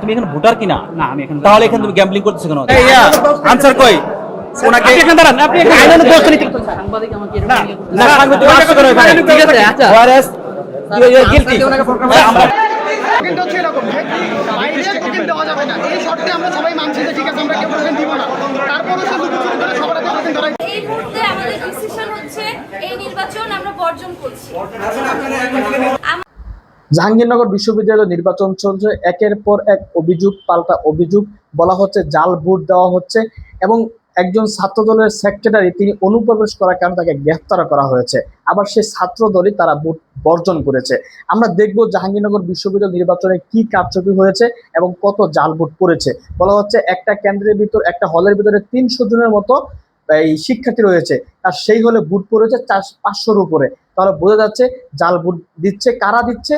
তুমি এখন ভোটার কিনা? না, আমি এখানে- তাহলে এখানে তুমি গ্যাম্বলিং করতেছো কেন? আনসার কই? ওনাকে আপনি এখানে দাঁড়ান, আপনি এখানে- আইনের দোষ নিতে সাংবাদিক আমাকে এরকম না না সাংবাদিক আসতে করো এখানে ঠিক আছে, আচ্ছা। ওয়ারেস ইউ আর গিলটি আমরা কিন্তু হচ্ছে এরকম যে বাইরে টোকেন দেওয়া যাবে না। এই শর্তে আমরা সবাই মানছি যে ঠিক আছে আমরা কেউ টোকেন দিব না। তারপরও সে লুকোচুরি করে সবার হাতে টোকেন ধরাই এই মুহূর্তে আমাদের ডিসিশন হচ্ছে এই নির্বাচন আমরা বর্জন করছি। জাহাঙ্গীরনগর বিশ্ববিদ্যালয় নির্বাচন চলছে। একের পর এক অভিযোগ, পাল্টা অভিযোগ বলা হচ্ছে, জাল ভোট দেওয়া হচ্ছে এবং একজন ছাত্র দলের সেক্রেটারি তিনি অনুপ্রবেশ করার কারণে তাকে গ্রেফতার করা হয়েছে। আবার সেই ছাত্র দলই তারা ভোট বর্জন করেছে। আমরা দেখব জাহাঙ্গীরনগর বিশ্ববিদ্যালয় নির্বাচনে কি কারচুপি হয়েছে এবং কত জাল ভোট পড়েছে। বলা হচ্ছে, একটা কেন্দ্রের ভিতর, একটা হলের ভিতরে তিনশো জনের মতো, এই, শিক্ষার্থী রয়েছে। আর সেই হলে বুট পড়েছে চার পাঁচশোর উপরে। তাহলে বোঝা যাচ্ছে, জাল বুট দিচ্ছে, কারা দিচ্ছে?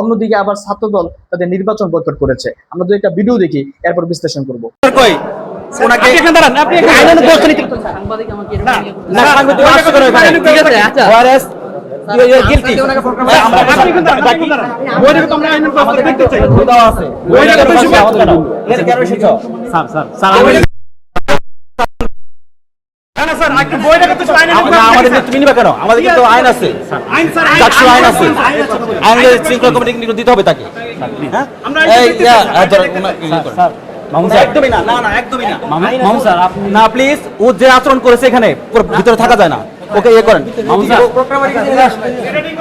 অন্যদিকে আবার ছাত্রদল তাদের নির্বাচন বয়কট করেছে। আমরা যদি একটা ভিডিও দেখি এরপর বিশ্লেষণ করব। স্যার, আমাদের। নিবে কেন? আমাদের কিন্তু আইন আছে। আইন, চারশো আইন আছে আইন আছে। আইন শৃঙ্খলা কমিটি কিন্তু দিতে হবে তাকে। হ্যাঁ? আমরা ইয়া। ইয়ে। না, একদমই না না না একদমই না। মামু স্যার না প্লিজ ও যে আচরণ করেছে এখানে ভিতরে থাকা যায় না। ওকে ইয়ে করেন। মামু স্যার। এটা ঠিক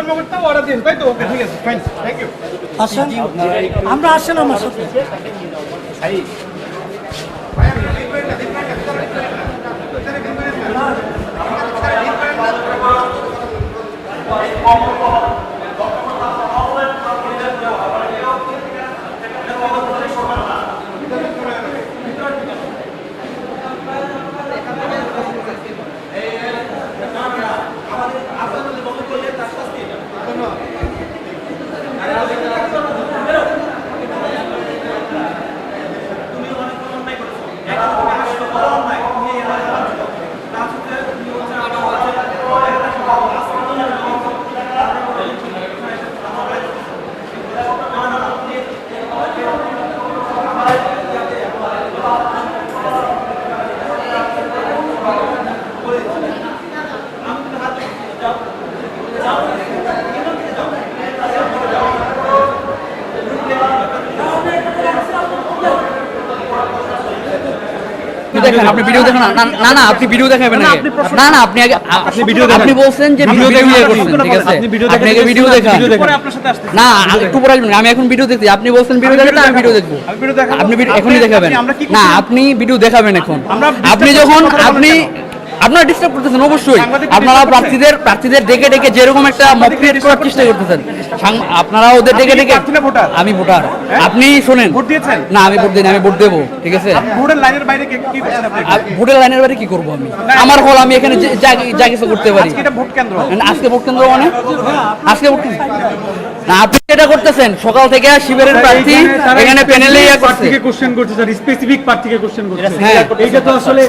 দেখেন, আপনি ভিডিও দেখেন না না, না না আপনি ভিডিও দেখাবেন আগে। না না আপনি আগে আপনি ভিডিও আপনি বলছেন যে ভিডিও দেখে করছেন ঠিক আছে? আপনি ভিডিও দেখে ভিডিও দেখা না একটু পরে আসবেন আমি এখন ভিডিও দেখছি। আপনি বলছেন ভিডিও দেখেন আমি ভিডিও দেখব। আপনি ভিডিও এখনই দেখাবেন। না আপনি ভিডিও দেখাবেন এখন। আপনি যখন আপনি আপনারা ডিস্টার্ব করতেছেন অবশ্যই। আপনারা প্রার্থীদের প্রার্থীদের ডেকে ডেকে যেরকম একটা মক ক্রিয়েট করার চেষ্টা করতেছেন। আপনারা ওদের ডেকে ডেকে আমি ভোটার। আপনি শোনেন। ভোট দিয়েছেন? না আমি ভোট দিই আমি ভোট দেবো ঠিক আছে? ভোটের লাইনের বাইরে কি ভোটের লাইনের বাইরে কি করব আমি? আমার হল আমি এখানে যা কিছু করতে পারি। আজকে এটা ভোট কেন্দ্র। আজকে ভোট কেন্দ্র মানে? আজকে ভোট কেন্দ্র? না আপনি এটা করতেছেন সকাল থেকে শিবিরের প্রার্থী এখানে প্যানেলে প্রার্থীকে কোশ্চেন করছে স্যার স্পেসিফিক প্রার্থীকে কোশ্চেন করছে। হ্যাঁ। এইটা তো আসলে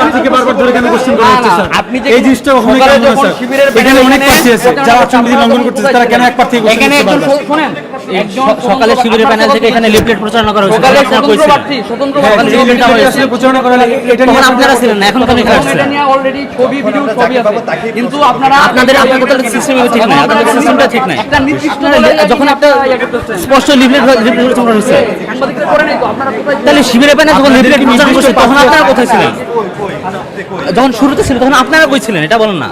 প্রার্থীকে বারবার ধরে কেন কোশ্চেন করা হচ্ছে স্যার? আপনি যে এই জিনিসটা কখনোই সকালে না, স্যার। শিবিরের এখানে অনেক প্রার্থী আছে যারা আচরণবিধি লঙ্ঘন করতেছে তারা কেন এক প্রার্থীকে কোশ্চেন এখানে একজন পারবে শো- শোনেন একজন সকালে শিবিরের প্যানেল থেকে এখানে লিফলেট প্রচারণা করা হয়েছে সকালে আপনারা স্বতন্ত্র প্রার্থী স্বতন্ত্র হ্যাঁ, প্রার্থী এই লিফলেটে আসলে প্রচারণা করা এটা নিয়ে আপনারা ছিলেন এখন তো এখানে এবং এটা নিয়ে অলরেডি ছবি ভিডিও সবই আছে। কিন্তু আপনারা আপনাদের আপনাদের তাহলে সিস্টেম ঠিক নাই আপনাদের সিস্টেমটা ঠিক নাই। একটা নির্দিষ্ট যখন একটা স্পষ্ট লিফলেট লিফলেট প্রচারণা হয়েছে সাংবাদিকরা করে নাই তো আপনারা কোথায় তাহলে শিবিরের প্যানেল যখন লিফলেট প্রচারণা করছে তখন আপনারা কোথায় ছিলেন যখন শুরুতে ছিল তখন আপনারা কই ছিলেন? এটা বলেন না।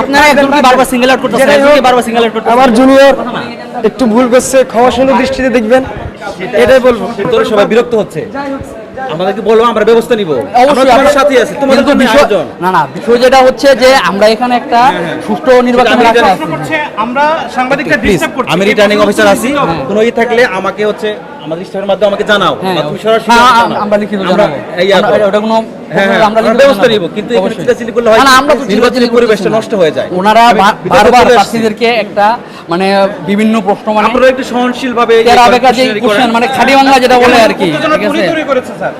আপনারা একজন কি বারবার সিঙ্গেল আউট করতেছেন? একজন কি বারবার সিঙ্গেল আউট করতেছেন? আমার জুনিয়র একটু ভুল করছে ক্ষমা সুন্দর দৃষ্টিতে দেখবেন। এটাই বলব। তোর সবাই বিরক্ত হচ্ছে। আমাদেরকে বলব আমরা ব্যবস্থা নিব। আমরা অবশ্যই তোমার সাথে আছি তোমাদের জন্য বিষয় না না বিষয় যেটা হচ্ছে যে আমরা এখানে একটা সুষ্ঠু নির্বাচনের আশা আছে। আমরা সাংবাদিকরা ডিস্টার্ব করছি। আমি রিটার্নিং অফিসার আছি কোনো ই থাকলে আমাকে হচ্ছে আমাদের স্টাফের মাধ্যমে আমাকে জানাও হ্যাঁ তুমি সরাসরি হ্যাঁ। আমরা লিখিত আমরা জানাব। আমরা- ওটা কোনো হ্যাঁ, হ্যাঁ, আমরা আমরা লিখিত ব্যবস্থা নিব কিন্তু। চিল্লাচিল্লি করলে হয় না, আমরা তো চিল্লাচিল্লি পরিবেশটা নষ্ট হয়ে যায়। ওনারা বারবার প্রার্থীদেরকে একটা মানে বিভিন্ন প্রশ্ন মানে আপনারা একটু সহনশীল ভাবে যে কোশ্চেন মানে খাঁটি বাংলা যেটা বলে আর কি ঠিক আছে? তৈরি করেছে স্যার।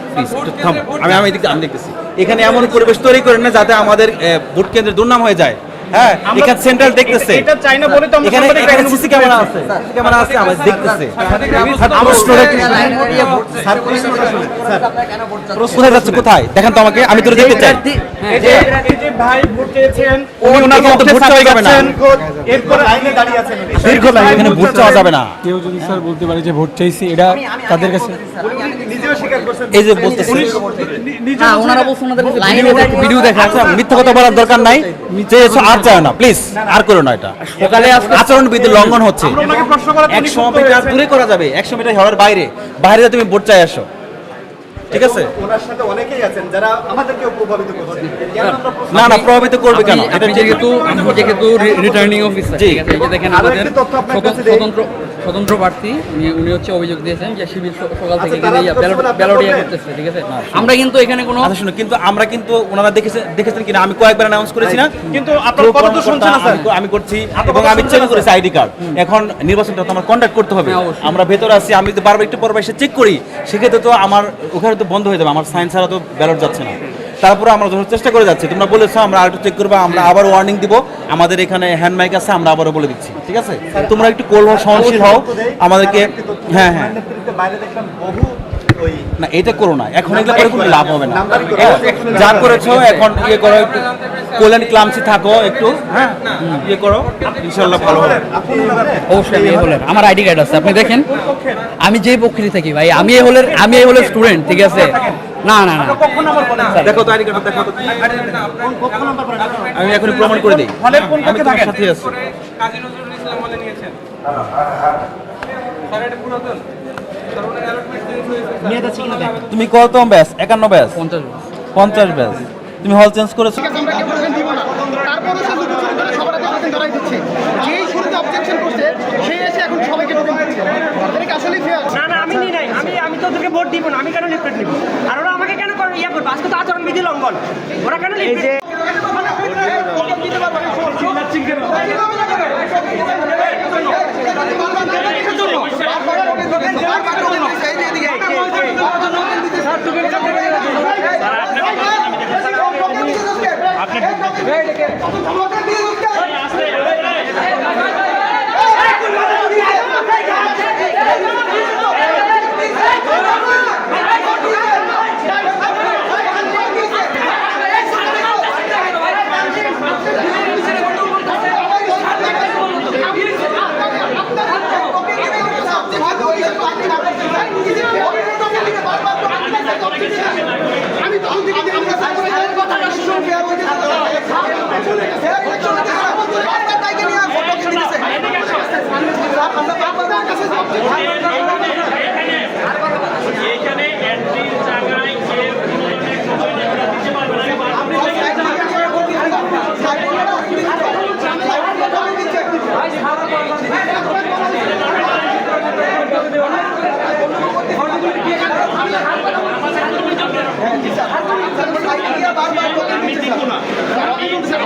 আমি আমি দেখতেছি। এখানে এমন পরিবেশ তৈরি করেন না যাতে আমাদের ভোট কেন্দ্রের দুর্নাম হয়ে যায়। হ্যাঁ এখানে সেন্ট্রাল দেখতেছে এটা চাই না বলে তো আমরা এখানে এখানে সিসি ক্যামেরা আছে সিসি ক্যামেরা আছে আমাদের দেখতেছে আমার কোথায় যাচ্ছে কোথায় দেখেন তো আমাকে আমি তোর দেখতে চাই এই যে যে ভাই ভোট চেয়েছেন উনি ওনার মতো ভোট চাওয়া যাবে না। এরপরে আইনে দাঁড়িয়ে আছেন দীর্ঘ লাইন এখানে ভোট চাওয়া যাবে না কেউ যদি স্যার বলতে পারে যে ভোট চাইছি এটা তাদের কাছে এই যে বলতেছে। না ওনারা বলছেন ওনাদের ভিডিও ভিডিও দেখা। মিথ্যা কথা বলার দরকার নাই। যে আর চায় না প্লিজ আর করো না এটা। সকালে আজকে আচরণ বিধি লঙ্ঘন হচ্ছে। একশো মিটার দূরে করা যাবে একশো মিটার হওয়ার বাইরে। বাইরে তুমি বোর্ড চাই আসো। ঠিক আছে? ওনার সাথে অনেকেই আছেন যারা আমাদেরকেও প্রভাবিত করছেন। আমরা না না প্রভাবিত করবে কেন? এটা যেহেতু যেহেতু রিটার্নিং অফিসার জি। ঠিক আছে? যে দেখেন আমাদের স্বতন্ত্র- স্বতন্ত্র প্রার্থী উনি হচ্ছে অভিযোগ দিয়েছেন যে শিবির সকাল থেকে আচ্ছা, কিন্তু প্রশ্ন করলে আপনি ব্যালট ইয়ে? করতেছে ঠিক আছে? আমরা কিন্তু এখানে কোনো আচ্ছা শুনো কিন্তু আমরা কিন্তু ওনারা দেখেছেন দেখেছেন কিনা? আমি কয়েকবার অ্যানাউন্স করেছি না কিন্তু আপনার কথা তো শুনছেন না, স্যার। আমি- করছি এবং আমি চেক করেছি আইডি কার্ড। এখন নির্বাচনটা তো আমার কন্ট্যাক্ট করতে হবে। হ্যাঁ, আমরা ভেতরে আছি আমি যদি বারবার একটু পর এসে চেক করি সেক্ষেত্রে তো আমার ওখানে তো বন্ধ হয়ে যাবে, আমার সাইন ছাড়া তো ব্যালট যাচ্ছে না। তারপরে আমরা যখন চেষ্টা করে যাচ্ছি, তোমরা বলেছ আমরা আরেকটু চেক করব, আমরা আবার ওয়ার্নিং দিব, আমাদের এখানে হ্যান্ড মাইক আছে, আমরা আবারও বলে দিচ্ছি, ঠিক আছে? তোমরা একটু কোল সহনশীল হও, আমাদেরকে হ্যাঁ হ্যাঁ। না এটা করো না। এখন এগুলো করে কোনো লাভ হবে না। যা করেছ এখন ইয়ে করো একটু কোলেন ক্লামসি থাকো একটু। হ্যাঁ। ইয়ে করো। ইনশাল্লাহ ভালো হবে। আপনি অবশ্যই আমি এই হলের। আমার আইডি কার্ড আছে আপনি দেখেন। আমি যেই পক্ষে থাকি ভাই আমি এই হলের আমি এই হলের স্টুডেন্ট ঠিক আছে? না না না। দেখো তো আইডি কার্ড দেখো তো। আমি এখন প্রমাণ করে দিই। হলের কোন পক্ষে থাকেন? সাথে আছি। একান্ন ব্যাস পঞ্চাশ পঞ্চাশ ব্যাস তুমি হল চেঞ্জ করেছ। ঠিক আছে আমরা কেউ টোকেন দিব না। তারপরও সে দুটো চুরি করে সবার হাতে টোকেন ধরাই দিচ্ছে। যেই শুরুতে অবজেকশন করছে আমি নিই নাই। আমি আমি তো ওদেরকে ভোট দিব না। আমি কেন লিফলেট নিব? আর ওরা আমাকে কেন করে ইয়া করবে? আজকে তো আচরণ বিধি লঙ্ঘন। ওরা কেন এই যে আমি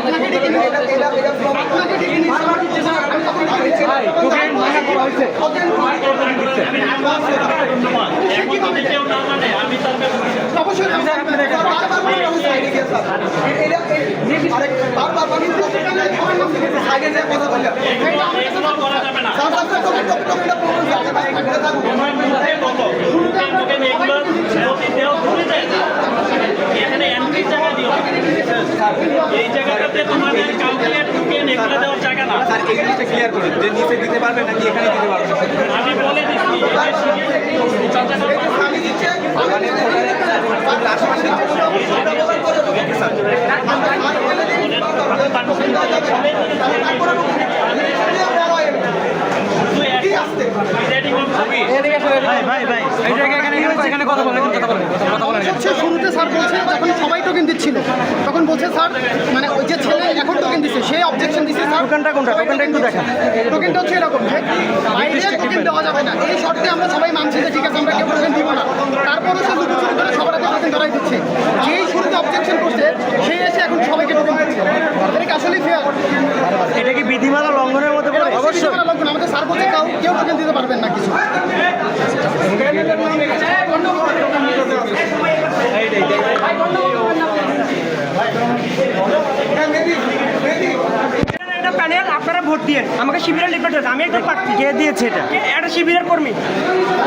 আপনাকে ডেকে নিয়ে আপনাকে ডেকে নিয়ে আমি তখন মানা আগে যে কথা বললাম এই জায়গাটাতে তোমাদের কাউকে ঢুকে নেকড়ে দেওয়ার জায়গা না স্যার এই জিনিসটা ক্লিয়ার করুন যে নিচে দিতে পারবেন নাকি এখানে দিতে পারবেন আমি বলে দিচ্ছি সবচেয়ে শুরুতে স্যার বলছে যখন সবাই টোকেন দিচ্ছিল তখন বলছে স্যার মানে ওই যে ছেলে এখন টোকেন দিচ্ছে সে অবজেকশন দিচ্ছে স্যার। টোকেনটা কোনটা? টোকেনটা একটু দেখেন। টোকেনটা হচ্ছে এরকম বাইরে টোকেন দেওয়া যাবে না। এই শর্তে আমরা সবাই মানছি যে ঠিক আছে আমরা কেউ টোকেন দিব না। তারপরও সে দুটো চুরি করে সবার হাতে টোকেন ধরাই দিচ্ছে। যেই শুরুতে অবজেকশন করছে সে এসে এখন সবাইকে টোকেন দিচ্ছে। এটা কি আসলেই ফেয়ার এটা কি বিধিমালা লঙ্ঘনের মধ্যে পড়ে অবশ্যই আমাদের স্যার বলছে কেউ কেউ টোকেন দিতে পারবেন না কিছু। ভোট দিয়েন আমাকে শিবিরের লিফলেট দিয়েছে আমি একজন প্রার্থী। কে দিয়েছে এটা? একটা শিবিরের কর্মী।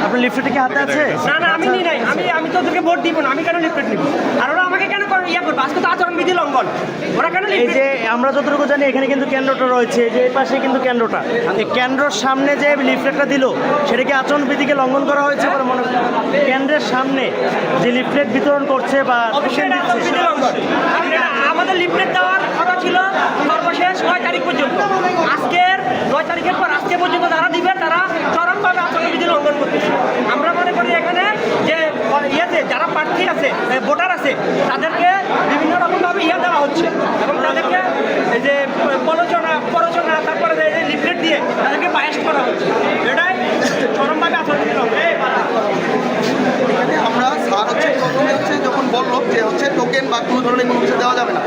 আপনার লিফলেটে কি হাতে আছে? না না আমি নিই নাই। আমি আমি তো ওদেরকে ভোট দিব না। আমি কেন লিফলেট নিব আর ওরা আমাকে কেন করে ইয়া করবে আজকে তো আচরণ বিধি লঙ্ঘন ওরা কেন এই যে আমরা যতটুকু জানি এখানে কিন্তু কেন্দ্রটা রয়েছে যে এই পাশে কিন্তু কেন্দ্রটা। এই কেন্দ্রের সামনে যে লিফলেটটা দিল সেটা কি আচরণবিধিকে লঙ্ঘন করা হয়েছে বলে মনে কেন্দ্রের সামনে যে লিফলেট বিতরণ করছে বা আচরণ আমাদের লিফলেট দেওয়ার কথা ছিল সর্বশেষ নয় তারিখ পর্যন্ত। আজকের নয় তারিখের পর আজকে পর্যন্ত যারা দিবে, তারা চরমভাবে আচরণ বিধি লঙ্ঘন করতেছে। আমরা মনে করি এখানে যে, ইয়েতে যারা প্রার্থী আছে ভোটার আছে, তাদেরকে বিভিন্ন রকমভাবে ইয়ে দেওয়া হচ্ছে এবং তাদেরকে যে প্রলোচনা প্ররোচনা তারপরে লিফলেট দিয়ে তাদেরকে বায়াস করা হচ্ছে। এটাই চরমভাবে আচরণ বিধি লঙ্ঘন। আমরা স্যার হচ্ছে প্রথমে হচ্ছে যখন বলল যে হচ্ছে টোকেন বা কোনো ধরনের কোনো কিছু দেওয়া যাবে না,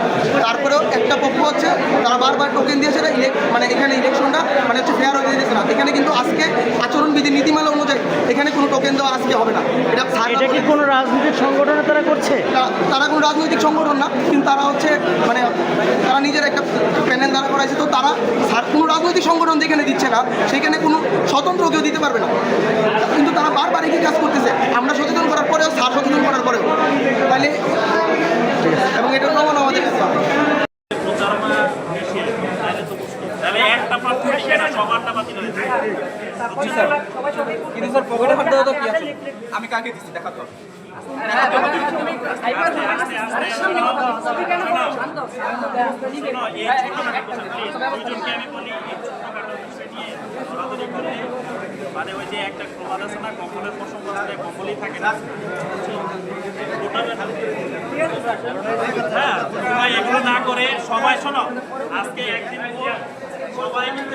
তারপরেও একটা পক্ষ হচ্ছে তারা বারবার টোকেন না ইলেক মানে এখানে ইলেকশনটা মানে হচ্ছে ফেয়ার হয়ে দিয়েছে না। এখানে কিন্তু আজকে আচরণবিধি, নীতিমালা এখানে কোনো টোকেন দেওয়া আজকে হবে না। এটা এটা কি কোনো রাজনৈতিক সংগঠনের তারা করছে? তারা কোনো রাজনৈতিক সংগঠন না কিন্তু তারা হচ্ছে মানে তারা নিজের একটা প্যানেল দ্বারা করাইছে তো তারা স্যার কোনো রাজনৈতিক সংগঠন যেখানে দিচ্ছে না সেখানে কোনো স্বতন্ত্র কেউ দিতে পারবে না। কিন্তু তারা বারবার একই কাজ করতেছে। আমরা সচেতন করার পরেও স্যার সচেতন করার পরেও। তাহলে এবং এটা প্রমাণ আমাদের একটা প্রার্থী বাতিল কিন্তু স্যার পকেটে হাত দেওয়া তো কি আছে? আমি কাকে দিচ্ছি মানে ওই যে একটা থাকে না হ্যাঁ এগুলো না করে সবাই শোনো, আজকে একদিন সবাই কিন্তু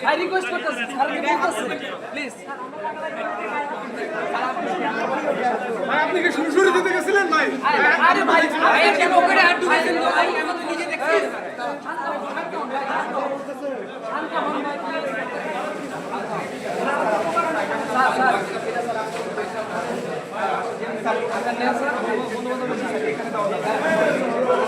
নাম বলো, নাম বলো। আরেকটা হচ্ছে ব্যক্তিগতভাবে একজন আরেকজনের সাথে কথা বলতে ভিন্ন সবাই বলতেছে এই যে এই আমার সামনে না, না, না,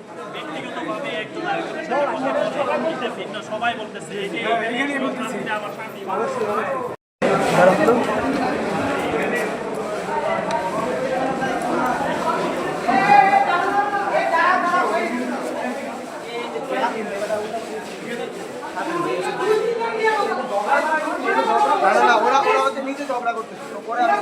হচ্ছে নিচে ঝগড়া করতেছে। ওপরে আমি-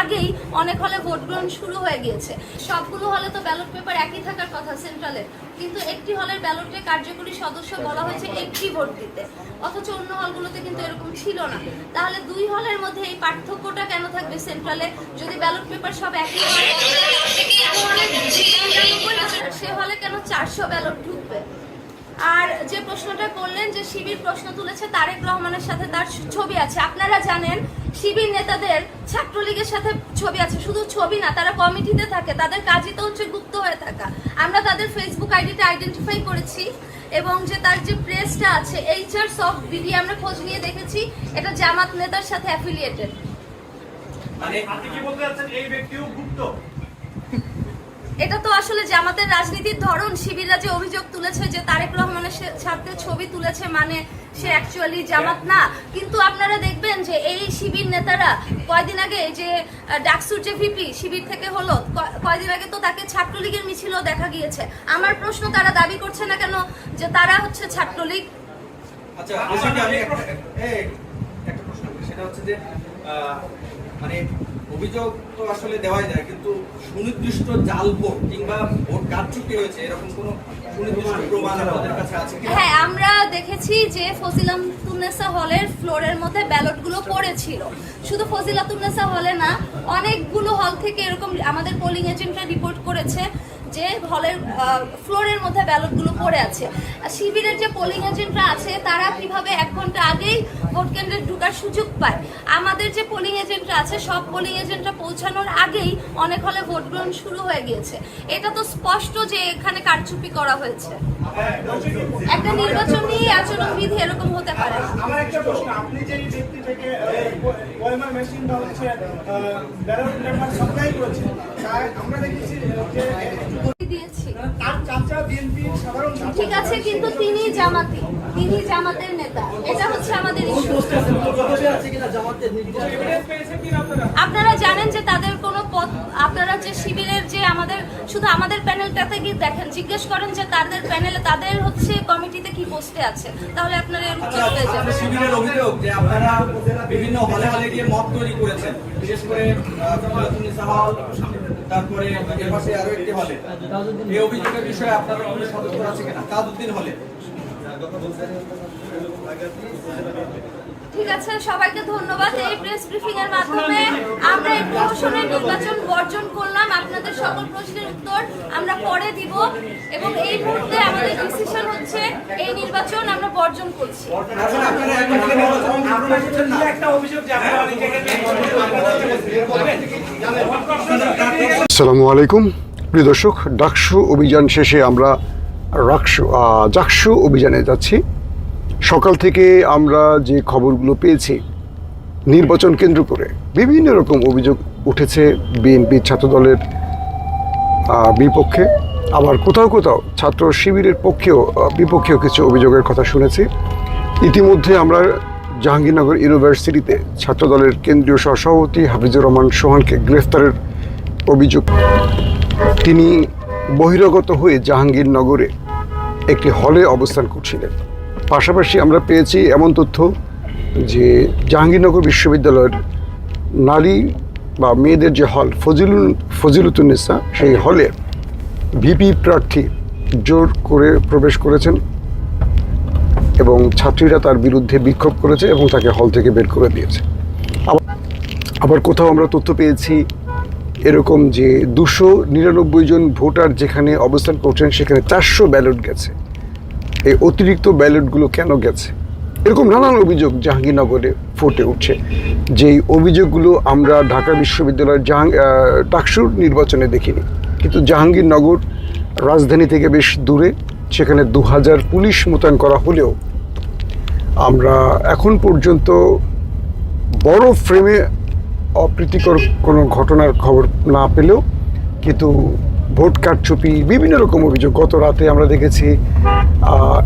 আগেই অনেক হলে ভোট শুরু হয়ে গিয়েছে। সবগুলো হলে তো ব্যালট পেপার একই থাকার কথা সেন্ট্রালে কিন্তু একটি হলের ব্যালটে কার্যকরী সদস্য বলা হয়েছে একটি ভোট অথচ অন্য হলগুলোতে কিন্তু এরকম ছিল না। তাহলে দুই হলের মধ্যে এই পার্থক্যটা কেন থাকবে সেন্ট্রালে? যদি ব্যালট পেপার সব একই সে হলে কেন চারশো ব্যালট ঢুকবে? আর যে প্রশ্নটা করলেন যে শিবির প্রশ্ন তুলেছে তারেক রহমানের সাথে তার ছবি আছে, আপনারা জানেন শিবির নেতাদের ছাত্রলীগের সাথে ছবি আছে, শুধু ছবি না, তারা কমিটিতে থাকে, তাদের কাজই তো হচ্ছে গুপ্ত হয়ে থাকা। আমরা তাদের ফেসবুক আইডিতে আইডেন্টিফাই করেছি এবং যে তার যে প্রেসটা আছে এইচআর সব বিডি আমরা খোঁজ নিয়ে দেখেছি, এটা জামাত নেতার সাথে অ্যাফিলিয়েটেড মানে আপনি কি বলতে চাচ্ছেন, এই ব্যক্তিও গুপ্ত? এটা তো আসলে জামাতের রাজনীতির ধরন, শিবিররা যে অভিযোগ তুলেছে যে তারেক রহমানের সাথে ছবি তুলেছে মানে সে অ্যাকচুয়ালি জামাত না। কিন্তু আপনারা দেখবেন যে এই শিবির নেতারা কয়দিন আগে যে ডাকসুর যে ভিপি শিবির থেকে হলো কয়দিন আগে তো তাকে ছাত্রলীগের মিছিলও দেখা গিয়েছে। আমার প্রশ্ন, তারা দাবি করছে না কেন যে তারা হচ্ছে ছাত্রলীগ? আচ্ছা আমি একটা প্রশ্ন সেটা হচ্ছে যে মানে অভিযোগ তো আসলে দেওয়াই যায়, কিন্তু সুনির্দিষ্ট জাল ভোট কিংবা ভোট কারচুপি হয়েছে, এরকম কোনো হ্যাঁ আমরা দেখেছি যে ফজিলাতুন্নেসা হলের ফ্লোরের মধ্যে ব্যালটগুলো পড়েছিল। শুধু ফজিলাতুন্নেসা হলে না, অনেকগুলো হল থেকে এরকম আমাদের পোলিং এজেন্টরা রিপোর্ট করেছে। যে হলের ফ্লোরের মধ্যে ব্যালটগুলো পড়ে আছে। আর শিবিরের যে পোলিং এজেন্টরা আছে, তারা কীভাবে এক ঘণ্টা আগেই ভোট কেন্দ্রে ঢোকার সুযোগ পায়? আমাদের যে পোলিং এজেন্টরা আছে, সব পোলিং এজেন্টরা পৌঁছানোর আগেই অনেক হলে ভোট গ্রহণ শুরু হয়ে গিয়েছে। এটা তো স্পষ্ট যে এখানে কারচুপি করা হয়েছে। একটা নির্বাচনী আচরণবিধি এরকম হতে পারে। আমরা দেখেছি যে দিয়েছি। তার চাচা বিএনপি সাধারণ ঠিক আছে কিন্তু তিনি জামাতি তিনি জামাতের নেতা। এটা হচ্ছে আমাদের আপনারা? জানেন যে তাদের কোনো পদ আপনারা যে শিবিরের যে শুধু আমাদের প্যানেলটাতে গিয়ে দেখেন জিজ্ঞেস করেন যে তাদের প্যানেলে তাদের হচ্ছে কমিটিতে কি পোস্টে আছে তাহলে আপনারা এর উত্তর পেয়ে যাবেন শিবিরের অভিযোগ যে আপনারা বিভিন্ন হলে হলে গিয়ে মত তৈরি করেছেন বিশেষ করে হল তারপরে এর পাশে আরও একটি হলে। এই অভিযোগের বিষয়ে আপনার কোনো সদস্য আছে কিনা? তাজউদ্দিন হলে। ঠিক আছে সবাইকে ধন্যবাদ এই প্রেস ব্রিফিং এর মাধ্যমে। আমরা এই প্রহসনের নির্বাচন বর্জন করলাম আপনাদের সকল প্রশ্নের উত্তর আমরা পরে দিব এবং এই মুহূর্তে আমাদের ডিসিশন হচ্ছে এই নির্বাচন আমরা বর্জন করছি। এখন আপনারা এখন থেকে নির্বাচন আন্দোলন করছেন না? একটা অভিযোগ যে আপনারা অনেক জায়গায় আসসালামু আলাইকুম। প্রিয় দর্শক ডাকসু অভিযান শেষে আমরা রাকসু আহ, জাকসু অভিযানে যাচ্ছি। সকাল থেকে আমরা যে খবরগুলো পেয়েছি, নির্বাচন কেন্দ্র করে বিভিন্ন রকম অভিযোগ উঠেছে বিএনপি ছাত্রদলের বিপক্ষে। আবার কোথাও কোথাও ছাত্র শিবিরের পক্ষেও বিপক্ষেও কিছু অভিযোগের কথা শুনেছি। ইতিমধ্যে আমরা জাহাঙ্গীরনগর ইউনিভার্সিটিতে ছাত্রদলের কেন্দ্রীয় সহসভাপতি হাফিজুর রহমান সোহানকে গ্রেফতারের অভিযোগ। তিনি বহিরাগত হয়ে জাহাঙ্গীরনগরে একটি হলে অবস্থান করছিলেন। পাশাপাশি আমরা পেয়েছি এমন তথ্য যে জাহাঙ্গীরনগর বিশ্ববিদ্যালয়ের নারী বা মেয়েদের যে হল ফজিলুল ফজিলুতুন্নেসা, সেই হলে ভিপি প্রার্থী জোর করে প্রবেশ করেছেন এবং ছাত্রীরা তার বিরুদ্ধে বিক্ষোভ করেছে এবং তাকে হল থেকে বের করে দিয়েছে। আবার কোথাও আমরা তথ্য পেয়েছি এরকম যে দুশো নিরানব্বই জন ভোটার যেখানে অবস্থান করছেন, সেখানে চারশো ব্যালট গেছে। এই অতিরিক্ত ব্যালটগুলো কেন গেছে? এরকম নানান অভিযোগ জাহাঙ্গীরনগরে ফুটে উঠছে। যেই অভিযোগগুলো আমরা ঢাকা বিশ্ববিদ্যালয়ের জাহাং আহ, ডাকসুর নির্বাচনে দেখিনি। কিন্তু জাহাঙ্গীরনগর রাজধানী থেকে বেশ দূরে সেখানে দু হাজার পুলিশ মোতায়েন করা হলেও আমরা এখন পর্যন্ত বড় ফ্রেমে অপ্রীতিকর কোনো ঘটনার খবর না পেলেও কিন্তু ভোট কারচুপি বিভিন্ন রকম অভিযোগ গত রাতে আমরা দেখেছি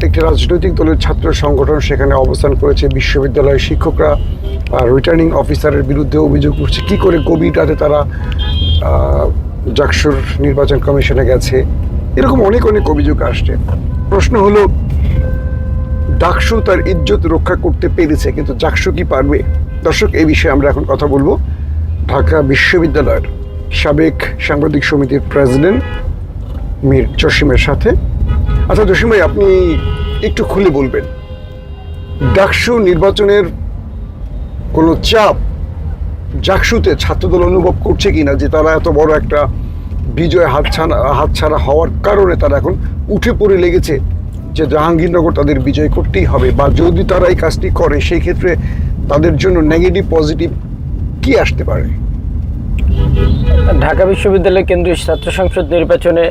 একটি রাজনৈতিক দলের ছাত্র সংগঠন সেখানে অবস্থান করেছে। বিশ্ববিদ্যালয়ের শিক্ষকরা রিটার্নিং অফিসারের বিরুদ্ধে অভিযোগ করছে। কী করে গভীর রাতে তারা জাকসুর নির্বাচন কমিশনে গেছে? এরকম অনেক অনেক অভিযোগ আসছে। প্রশ্ন হলো, ডাকসু তার ইজ্জত রক্ষা করতে পেরেছে, কিন্তু জাকসু কি পারবে? দর্শক, এই বিষয়ে আমরা এখন কথা বলব। ঢাকা বিশ্ববিদ্যালয়ের সাবেক সাংবাদিক সমিতির প্রেসিডেন্ট মীর জসিমের সাথে। আচ্ছা জসিম ভাই আপনি একটু খুলে বলবেন। ডাকসু নির্বাচনের কোনো চাপ জাকসুতে ছাত্রদল অনুভব করছে কিনা, যে তারা এত বড় একটা বিজয় হাতছাড়া হাতছাড়া হওয়ার কারণে তারা এখন উঠে পড়ে লেগেছে যে জাহাঙ্গীরনগর তাদের বিজয় করতেই হবে, বা যদি তারা এই কাজটি করে সেই ক্ষেত্রে তাদের জন্য নেগেটিভ পজিটিভ কি আসতে পারে? ঢাকা বিশ্ববিদ্যালয় কেন্দ্রীয় ছাত্র সংসদ নির্বাচনে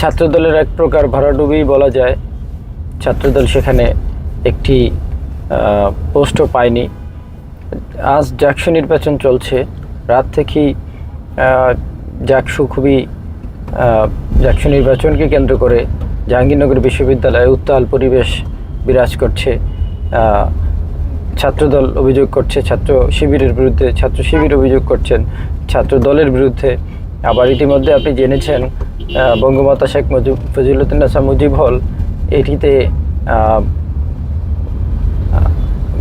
ছাত্রদলের এক প্রকার ভরাডুবি বলা যায়। ছাত্রদল সেখানে একটি পোস্টও পায়নি। আজ জাকসু নির্বাচন চলছে। রাত থেকেই জাকসু খুবই জাকসু নির্বাচনকে কেন্দ্র করে জাহাঙ্গীরনগর বিশ্ববিদ্যালয়ে উত্তাল পরিবেশ বিরাজ করছে। ছাত্রদল অভিযোগ করছে, ছাত্র শিবিরের বিরুদ্ধে, ছাত্র শিবির অভিযোগ করছেন ছাত্র দলের বিরুদ্ধে আবার ইতিমধ্যে আপনি জেনেছেন বঙ্গমাতা শেখ মুজিব ফজিলুদ্দিনাসা মুজিব হল এটিতে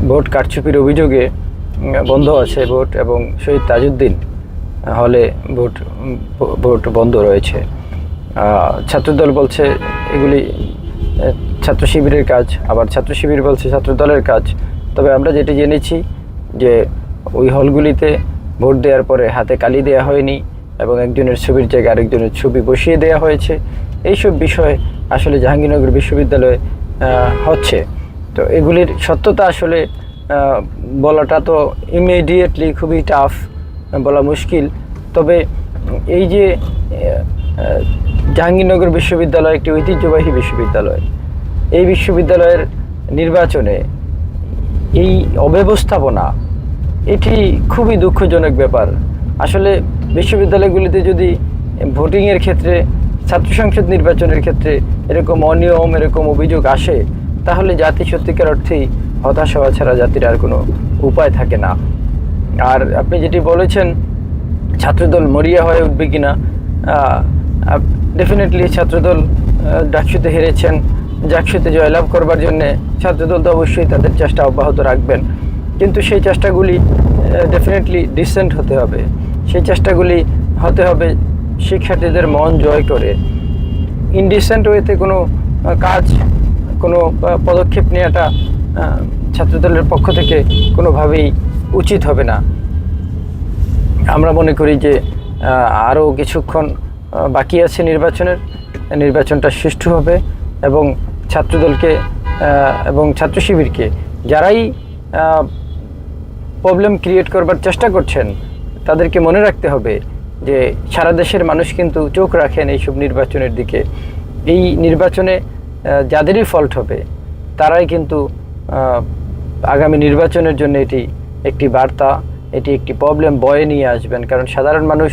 ভোট কারচুপির অভিযোগে বন্ধ আছে ভোট এবং শহীদ তাজউদ্দিন হলে ভোট ভোট বন্ধ রয়েছে। ছাত্রদল বলছে এগুলি ছাত্র শিবিরের কাজ, আবার ছাত্র শিবির বলছে ছাত্রদলের কাজ। তবে আমরা যেটি জেনেছি যে ওই হলগুলিতে ভোট দেওয়ার পরে হাতে কালি দেওয়া হয়নি। এবং একজনের ছবির জায়গায় আরেকজনের ছবি বসিয়ে দেওয়া হয়েছে। এইসব বিষয় আসলে জাহাঙ্গীরনগর বিশ্ববিদ্যালয়ে হচ্ছে। তো এগুলির সত্যতা আসলে বলাটা তো ইমিডিয়েটলি খুবই টাফ বলা মুশকিল। তবে এই যে জাহাঙ্গীরনগর বিশ্ববিদ্যালয় একটি ঐতিহ্যবাহী বিশ্ববিদ্যালয়, এই বিশ্ববিদ্যালয়ের নির্বাচনে এই অব্যবস্থাপনা, এটি খুবই দুঃখজনক ব্যাপার। আসলে বিশ্ববিদ্যালয়গুলিতে যদি ভোটিংয়ের ক্ষেত্রে, ছাত্র সংসদ নির্বাচনের ক্ষেত্রে এরকম অনিয়ম, এরকম অভিযোগ আসে, তাহলে জাতি সত্যিকার অর্থেই হতাশ হওয়া ছাড়া জাতির আর কোনো উপায় থাকে না। আর আপনি যেটি বলেছেন, ছাত্রদল মরিয়া হয়ে উঠবে কিনা ডেফিনেটলি ছাত্রদল ডাকসুতে হেরেছেন, জাকসুতে জয়লাভ করবার জন্যে ছাত্রদল তো অবশ্যই তাদের চেষ্টা অব্যাহত রাখবেন। কিন্তু সেই চেষ্টাগুলি ডেফিনেটলি ডিসেন্ট হতে হবে। সেই চেষ্টাগুলি হতে হবে শিক্ষার্থীদের মন জয় করে। ইনডিসেন্ট ওয়েতে কোনো কাজ, কোনো পদক্ষেপ নেওয়াটা ছাত্রদলের পক্ষ থেকে কোনোভাবেই উচিত হবে না। আমরা মনে করি যে আরও কিছুক্ষণ বাকি আছে নির্বাচনের। নির্বাচনটা সুষ্ঠু হবে এবং ছাত্রদলকে এবং ছাত্র শিবিরকে যারাই প্রবলেম ক্রিয়েট করবার চেষ্টা করছেন তাদেরকে মনে রাখতে হবে যে সারা দেশের মানুষ কিন্তু চোখ রাখেন এইসব নির্বাচনের দিকে। এই নির্বাচনে যাদেরই ফল্ট হবে, তারাই কিন্তু আগামী নির্বাচনের জন্য এটি একটি বার্তা, এটি একটি প্রবলেম বয়ে নিয়ে আসবেন। কারণ সাধারণ মানুষ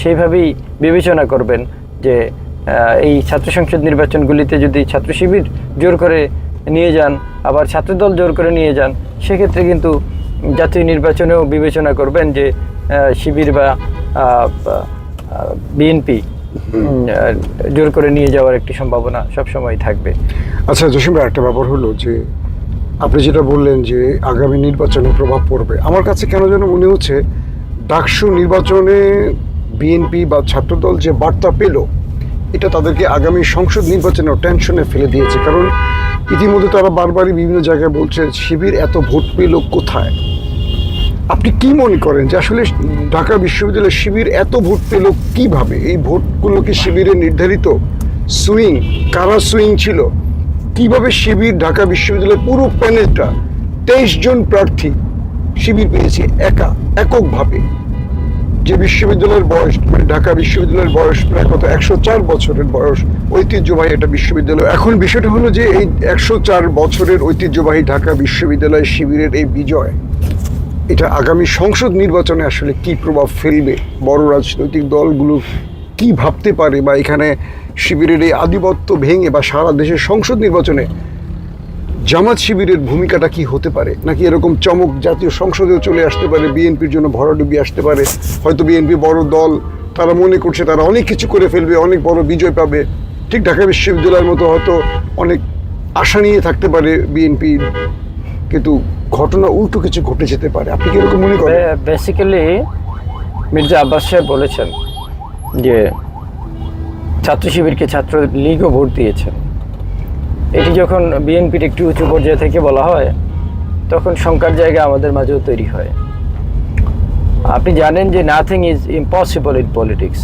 সেইভাবেই বিবেচনা করবেন যে এই ছাত্র সংসদ নির্বাচনগুলিতে যদি ছাত্র শিবির জোর করে নিয়ে যান, আবার ছাত্রদল জোর করে নিয়ে যান, সেক্ষেত্রে কিন্তু জাতীয় নির্বাচনেও বিবেচনা করবেন যে শিবির বা বিএনপি জোর করে নিয়ে যাওয়ার একটি সম্ভাবনা সবসময় থাকবে। আচ্ছা জসিম একটা ব্যাপার হলো যে আপনি যেটা বললেন যে আগামী নির্বাচনে প্রভাব পড়বে আমার কাছে কেন যেন মনে হচ্ছে ডাকসু নির্বাচনে বিএনপি বা ছাত্রদল যে বার্তা পেল এটা তাদেরকে আগামী সংসদ নির্বাচনেও টেনশনে ফেলে দিয়েছে। কারণ ইতিমধ্যে তারা বারবারই বিভিন্ন জায়গায় বলছে শিবির এত ভোট পেল কোথায়? আপনি কি মনে করেন যে আসলে ঢাকা বিশ্ববিদ্যালয়ের শিবির এত ভোট পেল কীভাবে? এই ভোটগুলো কি শিবিরের নির্ধারিত? সুইং, কারা সুইং ছিল? কীভাবে শিবির ঢাকা বিশ্ববিদ্যালয়ের পুরো প্যানেলটা তেইশ জন প্রার্থী শিবির পেয়েছে একা, এককভাবে? যে বিশ্ববিদ্যালয়ের বয়স মানে ঢাকা বিশ্ববিদ্যালয়ের বয়স প্রায় কত? একশো চার বছরের বয়স, ঐতিহ্যবাহী একটা বিশ্ববিদ্যালয়। এখন বিষয়টা হলো যে এই একশো চার বছরের ঐতিহ্যবাহী ঢাকা বিশ্ববিদ্যালয় শিবিরের এই বিজয় এটা আগামী সংসদ নির্বাচনে আসলে কি প্রভাব ফেলবে? বড় রাজনৈতিক দলগুলো কি ভাবতে পারে বা এখানে শিবিরের এই আধিপত্য ভেঙে বা সারা দেশের সংসদ নির্বাচনে জামাত শিবিরের ভূমিকাটা কি হতে পারে? নাকি এরকম চমক জাতীয় সংসদেও চলে আসতে পারে, বিএনপির জন্য ভরাডুবি আসতে পারে? হয়তো বিএনপি বড় দল, তারা মনে করছে তারা অনেক কিছু করে ফেলবে, অনেক বড় বিজয় পাবে। ঠিক ঢাকা বিশ্ববিদ্যালয়ের মতো হয়তো অনেক আশা নিয়ে থাকতে পারে বিএনপি। কিন্তু ঘটনা উল্টো কিছু ঘটে যেতে পারে। আপনি কি এরকম মনে করেন? বেসিক্যালি মির্জা আব্বাস সাহেব বলেছেন যে ছাত্র শিবিরকে ছাত্র লীগও ভোট দিয়েছেন। এটি যখন বিএনপির একটি উঁচু পর্যায়ে থেকে বলা হয়, তখন শঙ্কার জায়গা আমাদের মাঝেও তৈরি হয়। আপনি জানেন যে nothing is impossible in politics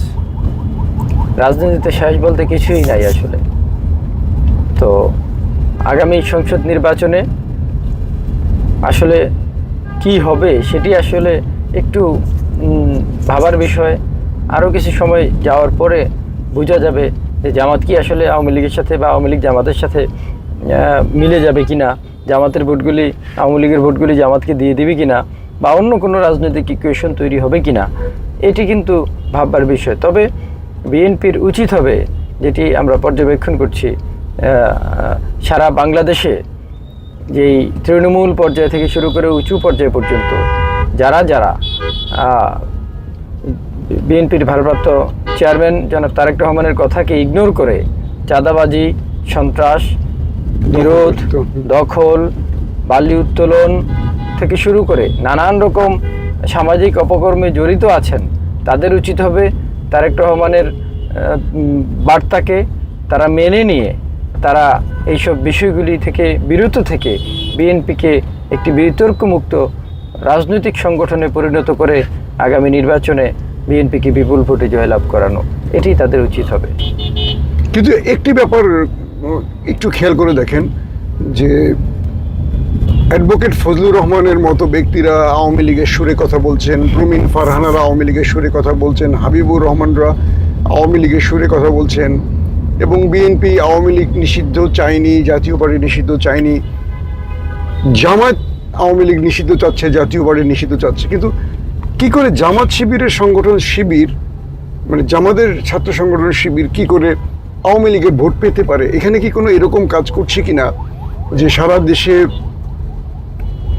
রাজনীতিতে শেষ বলতে কিছুই নাই আসলে। তো আগামী সংসদ নির্বাচনে আসলে কি হবে সেটি আসলে একটু ভাবার বিষয়। আরও কিছু সময় যাওয়ার পরে বোঝা যাবে যে জামাত কি আসলে আওয়ামী লীগের সাথে বা আওয়ামী লীগ জামাতের সাথে মিলে যাবে কি না জামাতের ভোটগুলি, আওয়ামী লীগের ভোটগুলি জামাতকে দিয়ে দিবে কি না বা অন্য কোনো রাজনৈতিক ইকুয়েশন তৈরি হবে কিনা, এটি কিন্তু ভাববার বিষয়। তবে বিএনপির উচিত হবে, যেটি আমরা পর্যবেক্ষণ করছি সারা বাংলাদেশে যেই তৃণমূল পর্যায় থেকে শুরু করে উঁচু পর্যায় পর্যন্ত, যারা যারা বিএনপির ভারপ্রাপ্ত চেয়ারম্যান জনাব তারেক রহমানের কথাকে ইগনোর করে চাঁদাবাজি, সন্ত্রাস, বিরোধ, দখল, বালি উত্তোলন থেকে শুরু করে নানান রকম সামাজিক অপকর্মে জড়িত আছেন, তাদের উচিত হবে তারেক রহমানের বার্তাকে তারা মেনে নিয়ে তারা এইসব বিষয়গুলি থেকে, বিরত থেকে বিএনপিকে একটি বিতর্কমুক্ত রাজনৈতিক সংগঠনে পরিণত করে আগামী নির্বাচনে বিএনপিকে বিপুল ভোটে জয়লাভ করানো। এটি তাদের উচিত হবে। কিন্তু একটি ব্যাপার, একটু খেয়াল করে দেখেন যে অ্যাডভোকেট ফজলুর রহমানের মতো ব্যক্তিরা আওয়ামী লীগের সুরে কথা বলছেন প্রমিন ফারহানারা আওয়ামী লীগের সুরে কথা বলছেন, হাবিবুর রহমানরা আওয়ামী লীগের সুরে কথা বলছেন। এবং বিএনপি আওয়ামী লীগ নিষিদ্ধ, চায়নি, জাতীয় পার্টি নিষিদ্ধ, চায়নি। জামাত আওয়ামী লীগ নিষিদ্ধ চাচ্ছে, জাতীয় পার্টি নিষিদ্ধ চাচ্ছে। কিন্তু কি করে জামাত শিবিরের সংগঠন শিবির মানে জামাদের ছাত্র সংগঠনের শিবির কি করে আওয়ামী লীগের ভোট পেতে পারে? এখানে কি কোনো এরকম কাজ করছে কি না যে সারা দেশে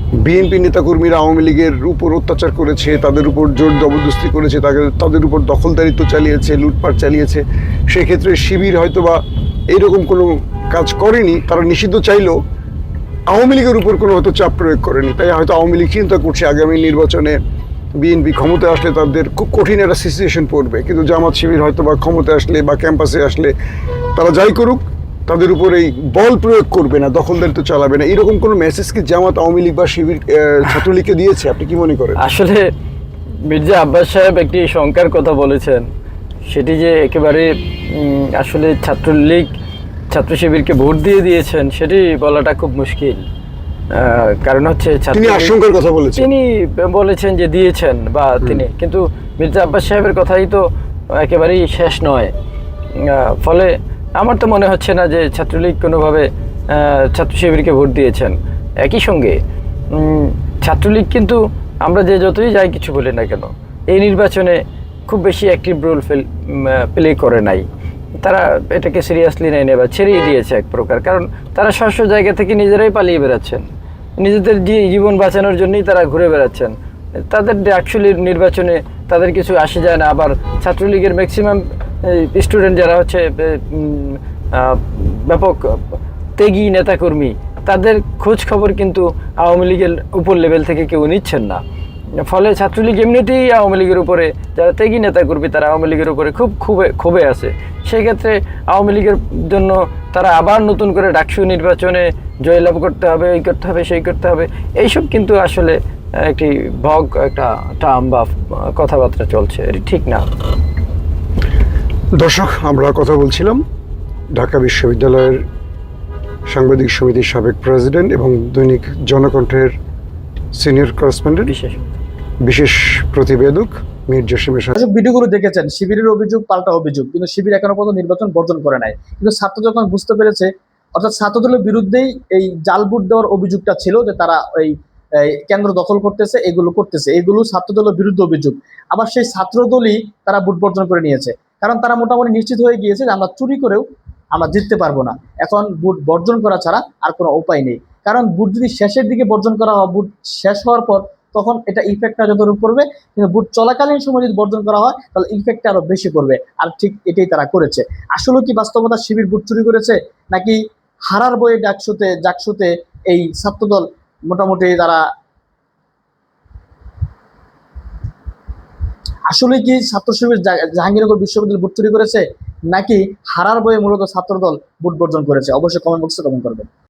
বিএনপি নেতাকর্মীরা আওয়ামী লীগের উপর অত্যাচার করেছে, তাদের উপর জোর জবরদস্তি করেছে, তাদের তাদের উপর দখলদারিত্ব চালিয়েছে, লুটপাট চালিয়েছে। সেক্ষেত্রে শিবির হয়তো বা এইরকম কোনো কাজ করেনি, তারা নিষিদ্ধ চাইলেও আওয়ামী লীগের উপর কোনো হয়তো চাপ প্রয়োগ করেনি। তাই হয়তো আওয়ামী লীগ চিন্তা করছে আগামী নির্বাচনে বিএনপি ক্ষমতায় আসলে তাদের খুব কঠিন একটা সিচুয়েশন পড়বে। কিন্তু জামাত শিবির হয়তো বা ক্ষমতায় আসলে বা ক্যাম্পাসে আসলে তারা যাই করুক তাদের উপর এই বল প্রয়োগ করবে না দখলদারিত্ব চালাবে না। এরকম কোনো মেসেজ কি জামাত আওয়ামী লীগ বা শিবির ছাত্রলীগকে দিয়েছে? আপনি কি মনে করেন? আসলে মির্জা আব্বাস সাহেব একটি শঙ্কার কথা বলেছেন। সেটি যে একেবারে আসলে ছাত্রলীগ ছাত্র শিবিরকে ভোট দিয়ে দিয়েছেন সেটি বলাটা খুব মুশকিল। আহ, কারণ হচ্ছে তিনি আশঙ্কার কথা বলেছেন। তিনি বলেছেন যে দিয়েছেন বা তিনি। কিন্তু মির্জা আব্বাস সাহেবের কথাই তো একেবারেই শেষ নয়। ফলে আমার তো মনে হচ্ছে না যে ছাত্রলীগ কোনোভাবে ছাত্র শিবিরকে ভোট দিয়েছেন। একই সঙ্গে ছাত্রলীগ কিন্তু আমরা যে যতই যাই কিছু বলি না কেন, এই নির্বাচনে খুব বেশি অ্যাক্টিভ রোল প্লে করে নাই। তারা এটাকে সিরিয়াসলি নেয় নেই বা ছেড়েই দিয়েছে এক প্রকার। কারণ তারা স্ব জায়গা থেকে নিজেরাই পালিয়ে বেড়াচ্ছেন। নিজেদের জীবন বাঁচানোর জন্যই তারা ঘুরে বেড়াচ্ছেন। তাদের অ্যাকচুয়ালি নির্বাচনে তাদের কিছু আসে যায় না, আবার ছাত্রলীগের ম্যাক্সিমাম স্টুডেন্ট যারা হচ্ছে ব্যাপক তেগি নেতাকর্মী, তাদের খোঁজ খবর কিন্তু আওয়ামী লীগের উপর লেভেল থেকে কেউ নিচ্ছেন না। ফলে ছাত্রলীগ এমনিতেই আওয়ামী লীগের উপরে, যারা তেগি নেতাকর্মী, তারা আওয়ামী লীগের উপরে খুব খুবই ক্ষোভে আছে। সেক্ষেত্রে আওয়ামী লীগের জন্য তারা আবার নতুন করে ডাকসু নির্বাচনে জয়লাভ করতে হবে, এই করতে হবে, সেই করতে হবে। এইসব কিন্তু আসলে একটি ভগ, একটা টার্ম বা কথাবার্তা চলছে, এটি ঠিক না। দর্শক আমরা কথা বলছিলাম ঢাকা বিশ্ববিদ্যালয়ের সাংবাদিক সমিতির সাবেক প্রেসিডেন্ট এবং দৈনিক জনকণ্ঠের সিনিয়র করেসপন্ডেন্ট বিশেষ। বিশেষ প্রতিবেদক মীর জসিমের সাথে ভিডিওগুলো দেখেছেন শিবিরের অভিযোগ পাল্টা অভিযোগ কিন্তু শিবির এখনও পর্যন্ত নির্বাচন বর্জন করে নাই। কিন্তু ছাত্র যখন বুঝতে পেরেছে অর্থাৎ ছাত্রদলের বিরুদ্ধেই এই জাল ভোট দেওয়ার অভিযোগটা ছিল যে তারা ওই এই কেন্দ্র দখল করতেছে এগুলো করতেছে। এগুলো ছাত্রদলের বিরুদ্ধে অভিযোগ। আবার সেই ছাত্রদলই তারা ভোট বর্জন করে নিয়েছে। কারণ তারা মোটামুটি নিশ্চিত হয়ে গিয়েছে যে আমরা চুরি করেও আমরা জিততে পারব না। এখন বুট বর্জন করা ছাড়া আর কোনো উপায় নেই। কারণ বুট যদি শেষের দিকে বর্জন করা হয়, বুট শেষ হওয়ার পর তখন এটা ইফেক্টটা যতটুকু পড়বে, কিন্তু বুট চলাকালীন সময় যদি বর্জন করা হয়, তাহলে ইফেক্টটা আরও বেশি পড়বে। আর ঠিক এটাই তারা করেছে। আসলে কি বাস্তবতা শিবির বুট চুরি করেছে, নাকি হারার বইয়ে ডাকসুতে, জাকসুতে এই ছাত্রদল মোটামুটি তারা আসলে কি ছাত্র শিবির জাহাঙ্গীরনগর বিশ্ববিদ্যালয় ভোট চুরি করেছে নাকি হারার বইয়ে মূলত ছাত্রদল ভোট বর্জন করেছে? অবশ্যই কমেন্ট বক্সে কমেন্ট করবেন।